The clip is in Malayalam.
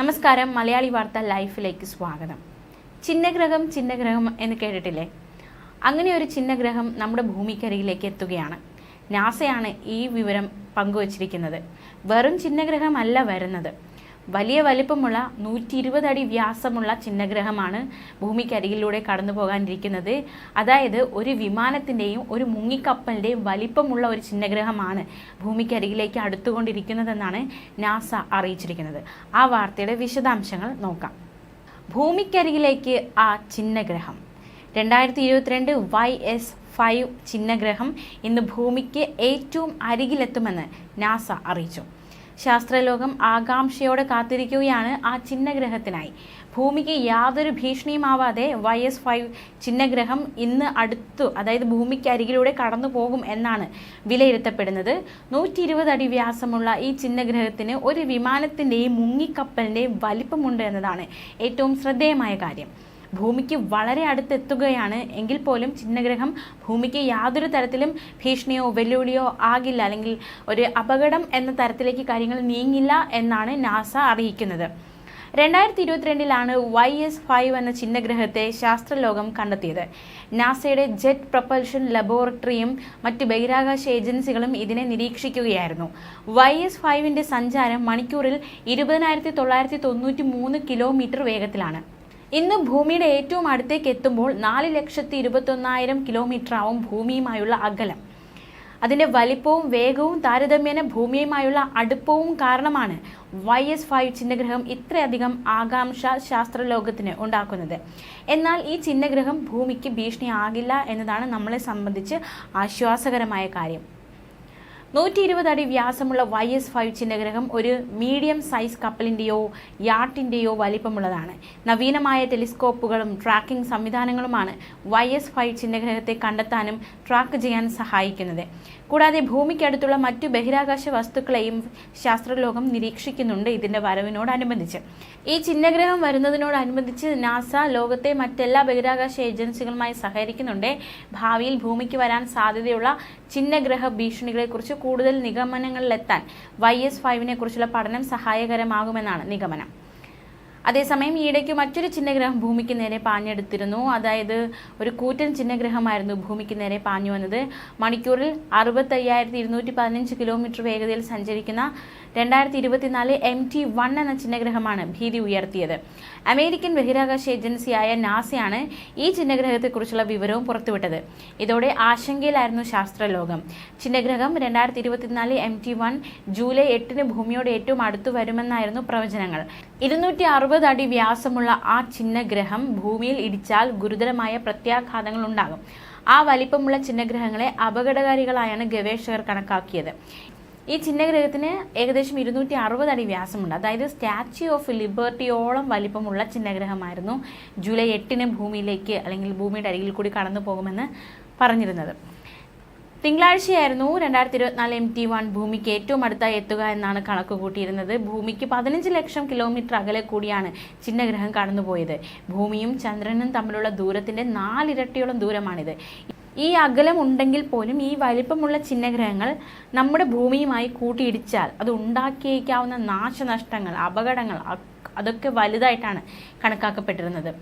നമസ്കാരം മലയാളി വാർത്ത ലൈഫിലേക്ക് സ്വാഗതം. ചിഹ്നഗ്രഹം ചിഹ്നഗ്രഹം എന്ന് കേട്ടിട്ടില്ലേ? അങ്ങനെ ഒരു ചിഹ്നഗ്രഹം നമ്മുടെ ഭൂമിക്കരികിലേക്ക് എത്തുകയാണ്. നാസയാണ് ഈ വിവരം പങ്കുവച്ചിരിക്കുന്നത്. വെറും ചിഹ്നഗ്രഹമല്ല വരുന്നത്. വലിയ വലിപ്പമുള്ള നൂറ്റി ഇരുപത് അടി വ്യാസമുള്ള ചിഹ്നഗ്രഹമാണ് ഭൂമിക്കരികിലൂടെ കടന്നു പോകാനിരിക്കുന്നത്. അതായത് ഒരു വിമാനത്തിന്റെയും ഒരു മുങ്ങിക്കപ്പലിന്റെയും വലിപ്പമുള്ള ഒരു ചിഹ്നഗ്രഹമാണ് ഭൂമിക്കരികിലേക്ക് അടുത്തുകൊണ്ടിരിക്കുന്നതെന്നാണ് നാസ അറിയിച്ചിരിക്കുന്നത്. ആ വാർത്തയുടെ വിശദാംശങ്ങൾ നോക്കാം. ഭൂമിക്കരികിലേക്ക് ആ ചിഹ്നഗ്രഹം. രണ്ടായിരത്തി ഇരുപത്തിരണ്ട് വൈ എസ് ഫൈവ് ചിഹ്നഗ്രഹം ഇന്ന് ഭൂമിക്ക് ഏറ്റവും അരികിലെത്തുമെന്ന് നാസ അറിയിച്ചു. ശാസ്ത്രലോകം ആകാംക്ഷയോടെ കാത്തിരിക്കുകയാണ് ആ ചിഹ്നഗ്രഹത്തിനായി ഭൂമിക്ക് യാതൊരു ഭീഷണിയുമാവാതെ വൈ എസ് ഫൈവ് ചിഹ്നഗ്രഹം ഇന്ന് അടുത്തു അതായത് ഭൂമിക്ക് അരികിലൂടെ കടന്നു പോകും എന്നാണ് വിലയിരുത്തപ്പെടുന്നത്. നൂറ്റി ഇരുപത് അടി വ്യാസമുള്ള ഈ ചിഹ്നഗ്രഹത്തിന് ഒരു വിമാനത്തിന്റെയും മുങ്ങിക്കപ്പലിന്റെയും വലിപ്പമുണ്ട് എന്നതാണ് ഏറ്റവും ശ്രദ്ധേയമായ കാര്യം. ഭൂമിക്ക് വളരെ അടുത്തെത്തുകയാണ് എങ്കിൽ പോലും ചിഹ്നഗ്രഹം ഭൂമിക്ക് യാതൊരു തരത്തിലും ഭീഷണിയോ വെല്ലുവിളിയോ ആകില്ല. അല്ലെങ്കിൽ ഒരു അപകടം എന്ന തരത്തിലേക്ക് കാര്യങ്ങൾ നീങ്ങില്ല എന്നാണ് നാസ അറിയിക്കുന്നത്. രണ്ടായിരത്തി ഇരുപത്തിരണ്ടിലാണ് വൈ എസ് ഫൈവ് എന്ന ചിഹ്നഗ്രഹത്തെ ശാസ്ത്രലോകം കണ്ടെത്തിയത്. നാസയുടെ ജെറ്റ് പ്രപ്പൽഷൻ ലബോറട്ടറിയും മറ്റ് ബഹിരാകാശ ഏജൻസികളും ഇതിനെ നിരീക്ഷിക്കുകയായിരുന്നു. വൈ എസ് ഫൈവിന്റെ സഞ്ചാരം മണിക്കൂറിൽ ഇരുപതിനായിരത്തി തൊള്ളായിരത്തി തൊണ്ണൂറ്റി മൂന്ന് കിലോമീറ്റർ വേഗത്തിലാണ്. ഇന്ന് ഭൂമിയുടെ ഏറ്റവും അടുത്തേക്ക് എത്തുമ്പോൾ നാല് ലക്ഷത്തി ഇരുപത്തൊന്നായിരം കിലോമീറ്റർ ആവും ഭൂമിയുമായുള്ള അകലം. അതിന്റെ വലിപ്പവും വേഗവും താരതമ്യേന ഭൂമിയുമായുള്ള അടുപ്പവും കാരണമാണ് വൈ എസ് ഫൈവ് ചിഹ്നഗ്രഹം ഇത്രയധികം ആകാംക്ഷ ശാസ്ത്രലോകത്തിന് ഉണ്ടാക്കുന്നത്. എന്നാൽ ഈ ചിഹ്നഗ്രഹം ഭൂമിക്ക് ഭീഷണിയാകില്ല എന്നതാണ് നമ്മളെ സംബന്ധിച്ച് ആശ്വാസകരമായ കാര്യം. നൂറ്റി ഇരുപത് അടി വ്യാസമുള്ള വൈ എസ് ഫൈവ് ചിഹ്നഗ്രഹം ഒരു മീഡിയം സൈസ് കപ്പലിന്റെയോ യാട്ടിന്റെയോ വലിപ്പമുള്ളതാണ്. നവീനമായ ടെലിസ്കോപ്പുകളും ട്രാക്കിംഗ് സംവിധാനങ്ങളുമാണ് വൈ എസ് ഫൈവ് ചിഹ്നഗ്രഹത്തെ കണ്ടെത്താനും ട്രാക്ക് ചെയ്യാൻ സഹായിക്കുന്നത്. കൂടാതെ ഭൂമിക്കടുത്തുള്ള മറ്റു ബഹിരാകാശ വസ്തുക്കളെയും ശാസ്ത്രലോകം നിരീക്ഷിക്കുന്നുണ്ട് ഇതിന്റെ വരവിനോടനുബന്ധിച്ച്. ഈ ചിഹ്നഗ്രഹം വരുന്നതിനോടനുബന്ധിച്ച് നാസ ലോകത്തെ മറ്റെല്ലാ ബഹിരാകാശ ഏജൻസികളുമായി സഹകരിക്കുന്നുണ്ട്. ഭാവിയിൽ ഭൂമിക്ക് വരാൻ സാധ്യതയുള്ള ചിഹ്നഗ്രഹ ഭീഷണികളെക്കുറിച്ച് കൂടുതൽ നിഗമനങ്ങളിലെത്താൻ വൈ എസ് ഫൈവിനെ കുറിച്ചുള്ള പഠനം സഹായകരമാകുമെന്നാണ് നിഗമനം. അതേസമയം ഈയിടയ്ക്ക് മറ്റൊരു ചിഹ്നഗ്രഹം ഭൂമിക്ക് നേരെ പാഞ്ഞെടുത്തിരുന്നു. അതായത് ഒരു കൂറ്റൻ ചിഹ്നഗ്രഹമായിരുന്നു ഭൂമിക്ക് നേരെ പാഞ്ഞു വന്നത്. മണിക്കൂറിൽ അറുപത്തയ്യായിരത്തി ഇരുന്നൂറ്റി പതിനഞ്ച് കിലോമീറ്റർ വേഗതയിൽ സഞ്ചരിക്കുന്ന രണ്ടായിരത്തി ഇരുപത്തിനാല് എം ടി വൺ എന്ന ചിഹ്നഗ്രഹമാണ് ഭീതി ഉയർത്തിയത്. അമേരിക്കൻ ബഹിരാകാശ ഏജൻസിയായ നാസയാണ് ഈ ചിഹ്നഗ്രഹത്തെക്കുറിച്ചുള്ള വിവരവും പുറത്തുവിട്ടത്. ഇതോടെ ആശങ്കയിലായിരുന്നു ശാസ്ത്രലോകം. ചിഹ്നഗ്രഹം രണ്ടായിരത്തി ഇരുപത്തിനാല് എം ടി വൺ ജൂലൈ എട്ടിന് ഭൂമിയോട് ഏറ്റവും അടുത്തു വരുമെന്നായിരുന്നു പ്രവചനങ്ങൾ. ഇരുന്നൂറ്റി അറുപത് അടി വ്യാസമുള്ള ആ ചിഹ്നഗ്രഹം ഭൂമിയിൽ ഇടിച്ചാൽ ഗുരുതരമായ പ്രത്യാഘാതങ്ങൾ ഉണ്ടാകും. ആ വലിപ്പമുള്ള ചിഹ്നഗ്രഹങ്ങളെ അപകടകാരികളായാണ് ഗവേഷകർ കണക്കാക്കിയത്. ഈ ചിഹ്നഗ്രഹത്തിന് ഏകദേശം ഇരുന്നൂറ്റി അറുപത് അടി വ്യാസമുണ്ട്. അതായത് സ്റ്റാച്യു ഓഫ് ലിബർട്ടിയോളം വലിപ്പമുള്ള ചിഹ്നഗ്രഹമായിരുന്നു ജൂലൈ എട്ടിന് ഭൂമിയിലേക്ക് അല്ലെങ്കിൽ ഭൂമിയുടെ അരികിൽ കൂടി കടന്നു പോകുമെന്ന് പറഞ്ഞിരുന്നത്. തിങ്കളാഴ്ചയായിരുന്നു രണ്ടായിരത്തി ഇരുപത്തിനാല് എം ടി വൺ ഭൂമിക്ക് ഏറ്റവും അടുത്തായി എത്തുക എന്നാണ് കണക്ക് കൂട്ടിയിരുന്നത്. ഭൂമിക്ക് പതിനഞ്ച് ലക്ഷം കിലോമീറ്റർ അകലെ കൂടിയാണ് ചിഹ്നഗ്രഹം കടന്നുപോയത്. ഭൂമിയും ചന്ദ്രനും തമ്മിലുള്ള ദൂരത്തിന്റെ നാലിരട്ടിയോളം ദൂരമാണിത്. ഈ അകലം ഉണ്ടെങ്കിൽ പോലും ഈ വലിപ്പമുള്ള ചിഹ്നഗ്രഹങ്ങൾ നമ്മുടെ ഭൂമിയുമായി കൂട്ടിയിടിച്ചാൽ അത് ഉണ്ടാക്കിയേക്കാവുന്ന നാശനഷ്ടങ്ങൾ അപകടങ്ങൾ അതൊക്കെ വലുതായിട്ടാണ് കണക്കാക്കപ്പെട്ടിരുന്നത്.